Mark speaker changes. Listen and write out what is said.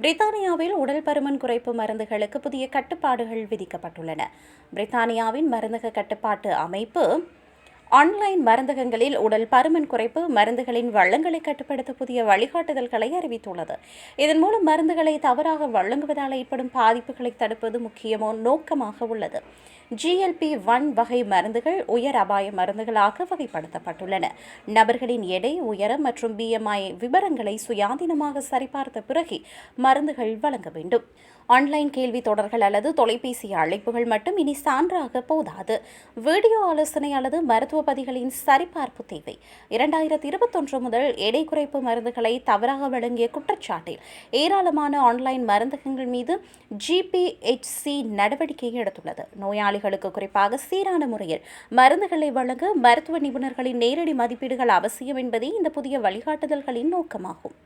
Speaker 1: பிரித்தானியாவில் உடல் பருமன் குறைப்பு மருந்துகளுக்கு புதிய கட்டுப்பாடுகள் விதிக்கப்பட்டுள்ளன. பிரித்தானியாவின் மருந்தக கட்டுப்பாட்டு அமைப்பு ஆன்லைன் மருந்தகங்களில் உடல் பருமன் குறைப்பு மருந்துகளின் வள்ளங்களை கட்டுப்படுத்த புதிய வழிகாட்டுதல்களை அறிவித்துள்ளது. இதன் மூலம் மருந்துகளை தவறாக வழங்குவதால் ஏற்படும் பாதிப்புகளை தடுப்பது முக்கியமோ நோக்கமாக உள்ளது. ஜிஎல்பி ஒன் வகை மருந்துகள் உயர் அபாய மருந்துகளாக வகைப்படுத்தப்பட்டுள்ளன. நபர்களின் எடை உயரம் மற்றும் பிஎம்ஐ விவரங்களை சுயாதீனமாக சரிபார்த்த பிறகே மருந்துகள் வழங்க வேண்டும். ஆன்லைன் கேள்வி தொடர்கள் அல்லது தொலைபேசி அழைப்புகள் மட்டும் இனி சான்றாக போதாது. வீடியோ ஆலோசனை அல்லது மருத்துவ பதிகளின் சரிபார்ப்பு தேவை. இரண்டாயிரத்தி இருபத்தொன்று முதல் எடை குறைப்பு மருந்துகளை தவறாக வழங்கிய குற்றச்சாட்டில் ஏராளமான ஆன்லைன் மருந்தகங்கள் மீது ஜிபிஹெச்சி நடவடிக்கை எடுத்துள்ளது. நோயாளிகளுக்கு குறிப்பாக சீரான முறையில் மருந்துகளை வழங்க மருத்துவ நிபுணர்களின் நேரடி மதிப்பீடுகள் அவசியம் என்பதே இந்த புதிய வழிகாட்டுதல்களின் நோக்கமாகும்.